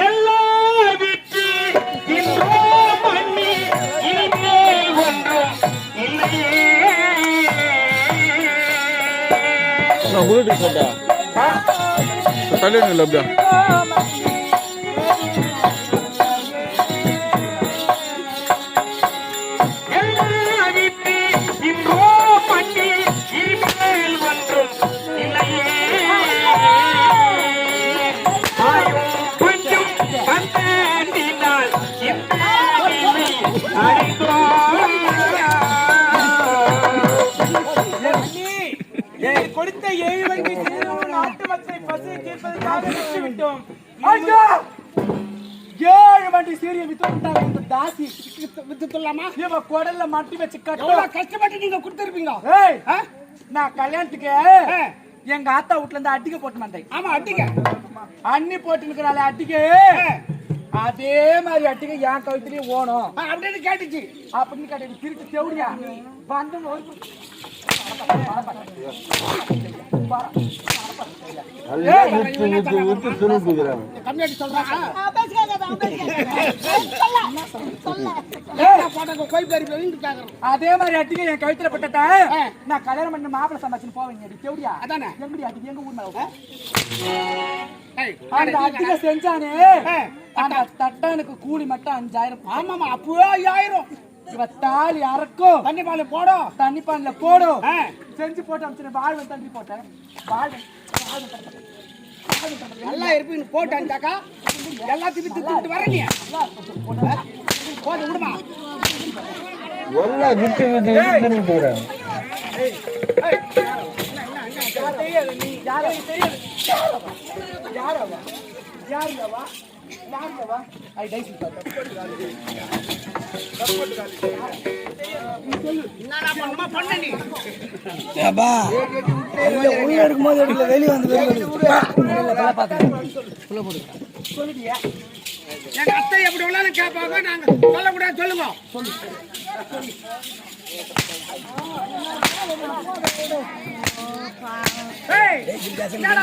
எல்லா விட்டு இன்றோ மண்ணி இனிமேல் ஒன்றும் இல்லையே நான் புல்லட் சொல்லிட்டா கல்யாணம் இல்லை அப்படியா ஏழு கொடுத்த ஏழு வண்டி சீரமும் நாட்டு மக்களை பசியை தீர்ப்பதற்காக விட்டு விட்டோம் ஐயா ஏழு வண்டி சீரிய வித்துட்டாங்க இந்த தாசி வித்து இவ குடல்ல மட்டி வச்சு கட்டும் கஷ்டப்பட்டு நீங்க கொடுத்துருப்பீங்க ஏய் நான் கல்யாணத்துக்கு எங்க ஆத்தா வீட்ல இருந்து அட்டிக்க போட்டு வந்தேன் ஆமா அட்டிக்க அண்ணி போட்டு இருக்கிறாள் அட்டிக்க அதே மாதிரி அட்டிக்க என் கழுத்துலயும் ஓணும் அப்படின்னு கேட்டுச்சு அப்படின்னு கேட்டு திருட்டு செவடியா வந்து அதே மாதிரி அட்டிங்க என் கழுத்துல பட்டத நான் கல்யாணம் பண்ண மாப்பிள்ள சம்பாதிச்சு போவீங்க அடி தேவடியா அதானே எங்கடி அட்டி எங்க ஊர் மேல அந்த அட்டிக செஞ்சானே அந்த தட்டானுக்கு கூலி மட்டும் அஞ்சாயிரம் ஆமாமா அப்பவே ஐயாயிரம் தாலி அறக்கும். தண்ணி பால போடும் தண்ணி பால்ல போடும் செஞ்சு போட்டு அமைச்சு வாழ்வன் தண்ணி போட்டேன் வாழ்வன் நல்லா இருப்பீங்க போட்டாக்கா எல்லாத்தையும் வித்து திட்டு வர நீ. போட்டு விடுமா. எல்லாம் விட்டு விட்டு விட்டு விட்டுக்கிறேன் உள்ள இருக்கும்போது எடுக்கல வெளியே வந்து எங்க அத்தை எப்படி உள்ளாலும் கேட்பாங்க நாங்க சொல்லக்கூடாது சொல்லுங்க. சொல்லு ஏய், என்னடா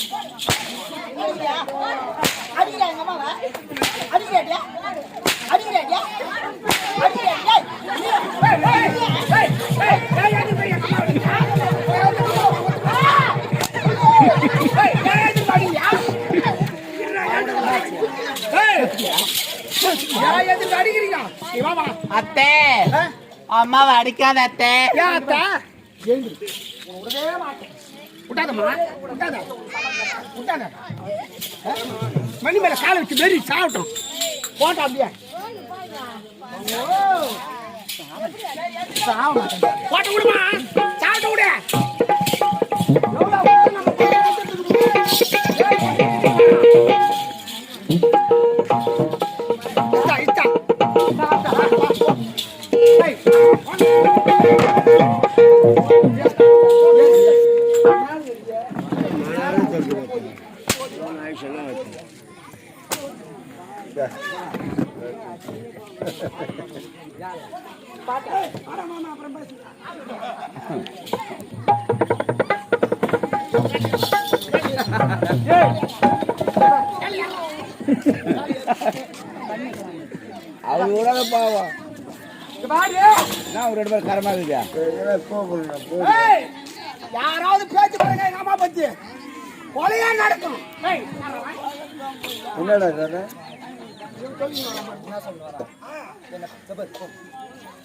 அத்தை. அம்மாவை அடிக்காத அத்தை. அத்தை? மணி மேல காலை வச்சு வெறி சாப்பிட்டோம். போட்டா அப்படியே. போட்டு விடுமா? அது விடாத பாவம் நான் ரெண்டு பேரும் கரமா இருக்குதா யாராவது பேச்சு பாருங்க எங்க அம்மா பத்தி கொலையா நடக்கும் என்னடா சொன்ன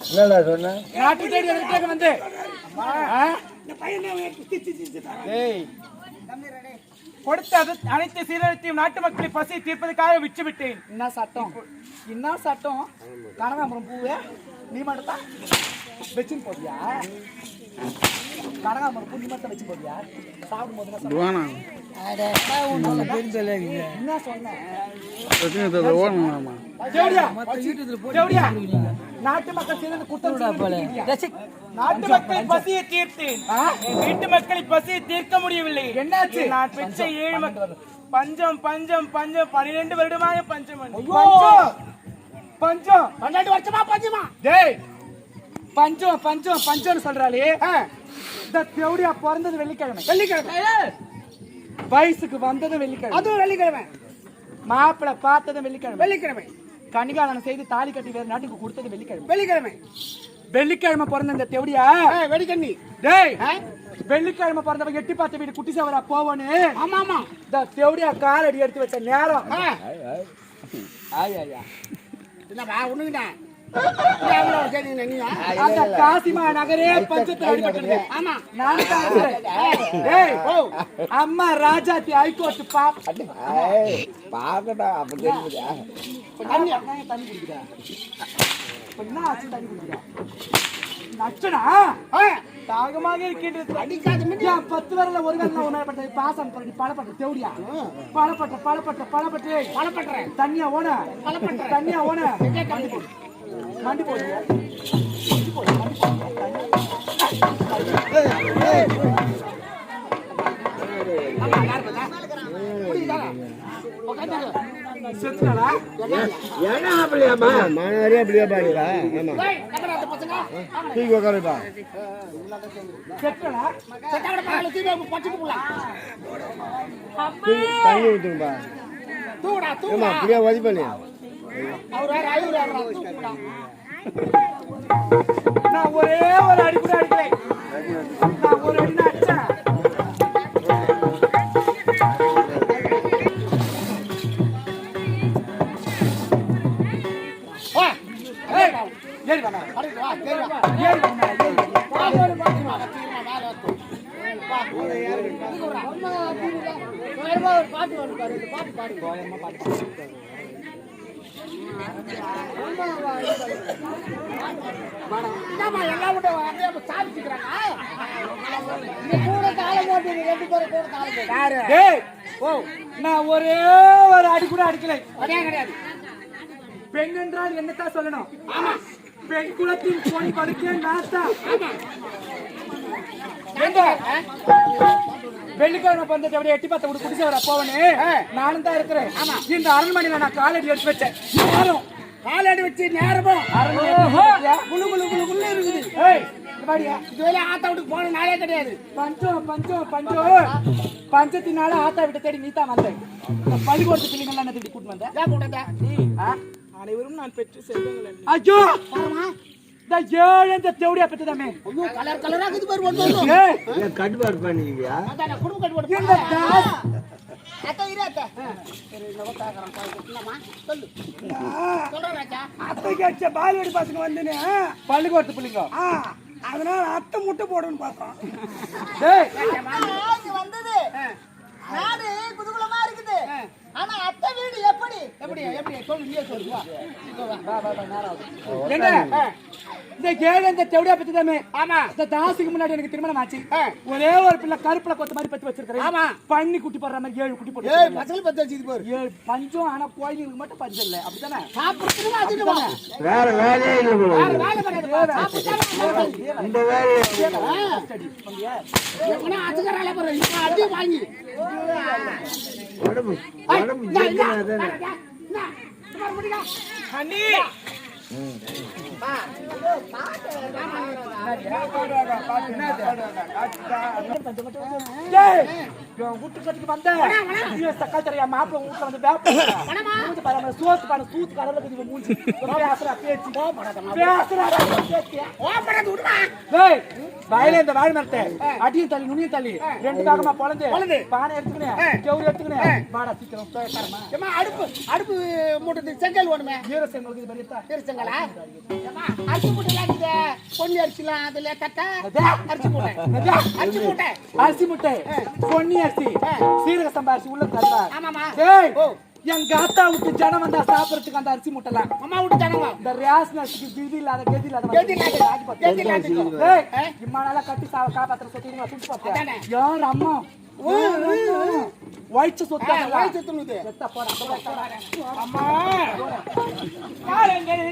என்னடா சொன்ன? நாட்டு தேடி எதுக்காக வந்து? ஆ? ஏய். கொடுத்த அது- அனைத்து சீரழித்தையும் நாட்டு மக்களை பசி தீர்ப்பதற்காக விற்று விட்டேன் என்ன சட்டம்? என்ன சட்டம்? கனகாம்பரம் பூவே? நீ மட்டும் தான்? வச்சுன்னு போறியா? பூ வச்சு சாப்பிடும் போது நாட்டு மக்கள் சேர்ந்து குத்தம் நாட்டு மக்களை பசியை தீர்த்தேன். வீட்டு மக்களை பசியை தீர்க்க முடியவில்லை. என்னாச்சு? நான் பெற்ற ஏழு மக்கள் பஞ்சம். பஞ்சம் பஞ்சம் பனிரெண்டு வருடமாக. பஞ்சம். பஞ்சம். பன்னெண்டு வருஷமா பஞ்சமா? டேய் பஞ்சம் பஞ்சம் பஞ்சம்னு சொல்றாளே. இந்த தேவடியா பிறந்தது வெள்ளிக்கிழமை. வெள்ளிக்கிழமை. வயசுக்கு வந்தது வெள்ளிக்கிழமை. அதுவும் வெள்ளிக்கிழமை. மாப்பிளை பார்த்தது வெள்ளிக்கிழமை. வெள்ளிக்கிழமை. கணிகாலனம் செய்து தாலி கட்டி வேற நாட்டுக்கு கொடுத்தது வெள்ளிக்கிழமை. வெள்ளிக்கிழமை. வெள்ளிக்கிழமை பிறந்த இந்த தேவடியா? வெள்ளிக்கண்ணி டேய் வெள்ளிக்கிழமை பிறந்தவங்க எட்டி பார்த்த வீடு குட்டி சவரா போவனு ஆமா ஆமா இந்த தேவடியா காலடி எடுத்து வச்ச நேரம். ஆயா ஆயா அந்த காசிமா நகரே பஞ்சத்தில் அடிபட்டது ஆமா தான் அம்மா ராஜாத்தி ஹைகோர்ட் பாப் பாக்கடா அப்ப தெரியுதா தண்ணி குடிக்கிறா என்ன ஆச்சு தண்ணி குடிக்கிறா தாகமாக இருக்கின்றது அடிக்காத பத்து வரல ஒரு வரல உணரப்பட்ட பாசம் பண்ணி பழப்பட்ட தேவடியா பழப்பட்ட பழப்பட்ட பழப்பட்டு பழப்பட்ட தண்ணியா ஓன பழப்பட்ட தண்ணியா ஓன ஏன்னா அப்படியாமா மாணவரே அப்படியே பாருங்களா ஆமா தூக்கி உட்காருப்பா தண்ணி ஊத்துங்கப்பா ஏமா அப்படியே வதி பண்ணி நான் ஒரே ஒரு அடி நான் ஒரு அடி அடிச்சேன் ஏறி வா, ஏறி வா, ஏறி வா, ஏறி வா, ஏறி வா. டேய், நான் ஒரே ஒரு அடி கூட அடிக்கலை. கிடையாது. பெண் என்றால் என்னத்தான் சொல்லணும்? பெண் குலத்தின் பொன் படுக்கே நாத்தா. ஏண்டா? வெள்ளிக்கிழமை பந்தத்தை அப்படியே எட்டி பார்த்த விட்டு குடிச்சு வர போவனே நானும் தான் இருக்கிறேன். இந்த அரண்மனையில நான் காலடி எடுத்து வச்சேன். நேரம் காலடி வச்சு நேரமும் குளு குளு குளு குளு இருக்குது. இதுவரை ஆத்தா வீட்டுக்கு போன நாளே கிடையாது. பஞ்சம் பஞ்சம் பஞ்சம் பஞ்சத்தினால ஆத்தா விட்டு தேடி நீ தான் வந்த இந்த பள்ளிக்கூடத்து பிள்ளைங்க என்ன தேடி கூட்டு வந்த? ஆ? அனைவரும் நான் பெற்று செல்வங்கள். ஐயோ! இந்த ஏழு இந்த தேவடியா பெற்றதாமே. கலர் கலரா இது பாரு ஏய், கட்டுப்பாடு பண்ணிக்கிறியா இந்த தாஸ். அத்தைக்கு அடிச்ச பால்வாடி பசங்க பள்ளிக்கூடத்து பிள்ளைங்க. அதனால அத்தை முட்டை போடுன்னு பார்த்தோம் டேய். இங்க வந்தது. நாடு குதூகலமா இருக்குது. ஆனா அத்தை வீடு எப்படி? எப்படி எப்படி? சொல்லு நீயே சொல்லு வா. வா. வா வா நேரம் ஆகுது. என்ன இந்த ஏழு இந்த தேவடியா பெற்றதாமே ஆமா. இந்த தாசுக்கு முன்னாடி எனக்கு திருமணம் ஆச்சு. ஒரே ஒரு பிள்ளை கருப்புல கொத்த மாதிரி பத்தி வச்சிருக்கிறேன். ஆமா. பண்ணி குட்டி போடுற மாதிரி ஏழு குட்டி போட்டு ஏய் பசங்க பத்தி பாரு ஏழு பஞ்சம் ஆனா கோயிலுக்கு மட்டும் பஞ்சம் இல்லை. அப்படித்தானே? சாப்பிடுறதுக்கு வேற வேலையே இல்லை போல. வேலை கிடையாது. இந்த வேலையை எவனா அதுக்கறால பாரு இப்ப அடி வாங்கி. உடம்பு உடம்பு ஜெயிக்கிறா தானே அண்ணி டேய், இவன் சக்கால் வீட்டுல வந்து சோத்து சூத்து மூஞ்சி. பேசுறா பேச்சு. பேசுறா இந்த வாழை மரத்தை, அடியும் தள்ளி, நுனியும் தள்ளி, ரெண்டு பாகமா பொளந்து, பானை எடுத்துக்கினேன், கவுரு எடுத்துக்கினேன். வாடா, சீக்கிரம், அடுப்பு அடுப்பு மூட்டத்துக்கு செங்கல் வேணுமே ஈர செங்கலுக்கு இது பெரிய தா. பெருசங்களா அரிசி மூட்டைலாம் அரிசிலாம் அதுல தட்ட. அரிசி மூட்டை. அரிசி மூட்டை அரிசி முட்டை பொன்னி அரிசி சீரக சம்பா அரிசி உள்ள தருவா ஆமாமா டேய். எங்க ஆத்தா விட்டு ஜனம் வந்தா சாப்பிடறதுக்கு அந்த அரிசி முட்டைலாம் அம்மா விட்டு ஜனங்க இந்த ரேஷன் அரிசிக்கு விதி இல்லாத கதி இல்லாத கதி இல்லாத, கதி இல்லாத. டேய் இம்மா நாளா கட்டி சா காப்பாத்துற சொத்து சுட்டு பார்த்தேன். யார் அம்மா ஒயிச்ச சொத்து அதெல்லாம். வயசு துணுது செத்தா போடா, போடா, போடா. அம்மா காலங்கள்